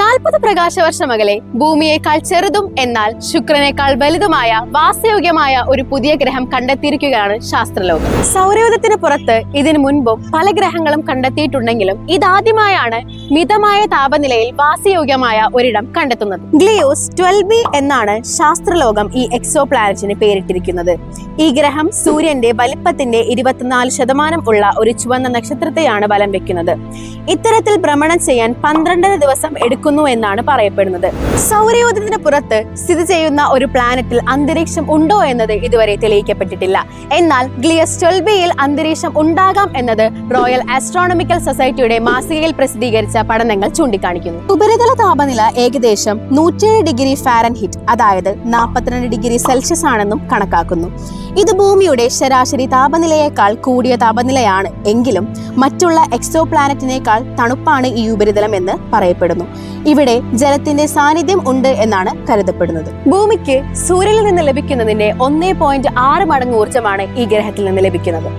നാൽപ്പത് പ്രകാശവർഷം അകലെ ഭൂമിയേക്കാൾ ചെറുതും എന്നാൽ ശുക്രനേക്കാൾ വലുതുമായ വാസയോഗ്യമായ ഒരു പുതിയ ഗ്രഹം കണ്ടെത്തിയിരിക്കുകയാണ് ശാസ്ത്രലോകം. സൗരയൂഥത്തിന് പുറത്ത് ഇതിനു മുൻപും പല ഗ്രഹങ്ങളും കണ്ടെത്തിയിട്ടുണ്ടെങ്കിലും ഇതാദ്യമായാണ് മിതമായ താപനിലയിൽ വാസയോഗ്യമായ ഒരിടം കണ്ടെത്തുന്നത്. ഗ്ലിയോസ് ട്വൽവ് ബി എന്നാണ് ശാസ്ത്രലോകം ഈ എക്സോ പ്ലാനറ്റിന് പേരിട്ടിരിക്കുന്നത്. ഈ ഗ്രഹം സൂര്യന്റെ വലിപ്പത്തിന്റെ ഇരുപത്തിനാല് ശതമാനം ഉള്ള ഒരു ചുവന്ന നക്ഷത്രത്തെയാണ് വലം വെക്കുന്നത്. ഇത്തരത്തിൽ ഭ്രമണം ചെയ്യാൻ പന്ത്രണ്ടര ദിവസം എടുക്കുന്നു എന്നാണ് പറയപ്പെടുന്നത്. സൗരയൂഥത്തിന് പുറത്ത് സ്ഥിതി ചെയ്യുന്ന ഒരു പ്ലാനറ്റിൽ അന്തരീക്ഷം ഉണ്ടോ എന്നത് ഇതുവരെ തെളിയിക്കപ്പെട്ടിട്ടില്ല. എന്നാൽ ഗ്ലിയസ് ട്വൽബിയിൽ അന്തരീക്ഷം ഉണ്ടാകാം എന്നത് റോയൽ ആസ്ട്രോണമിക്കൽ സൊസൈറ്റിയുടെ മാസികയിൽ പ്രസിദ്ധീകരിച്ച പഠനങ്ങൾ ചൂണ്ടിക്കാണിക്കുന്നു. ഉപരിതല താപനില ഏകദേശം നൂറ്റേഴ് ഡിഗ്രി ഫാരൻഹിറ്റ് അതായത് നാൽപ്പത്തിരണ്ട് ഡിഗ്രി സെൽഷ്യസ് ആണെന്നും കണക്കാക്കുന്നു. ഇത് ഭൂമിയുടെ ശരാശരി താപനിലയേക്കാൾ കൂടിയ താപനിലയാണ്. എങ്കിലും മറ്റുള്ള എക്സോ പ്ലാനറ്റിനേക്കാൾ തണുപ്പാണ് ഈ ഉപരിതലം എന്ന് പറയപ്പെടുന്നു. ഇവിടെ ജലത്തിന്റെ സാന്നിധ്യം ഉണ്ട് എന്നാണ് കരുതപ്പെടുന്നത്. ഭൂമിക്ക് സൂര്യനിൽ നിന്ന് ലഭിക്കുന്നതിന്റെ ഒന്നേ പോയിന്റ് ആറ് മടങ്ങ് ഊർജമാണ് ഈ ഗ്രഹത്തിൽ നിന്ന് ലഭിക്കുന്നത്.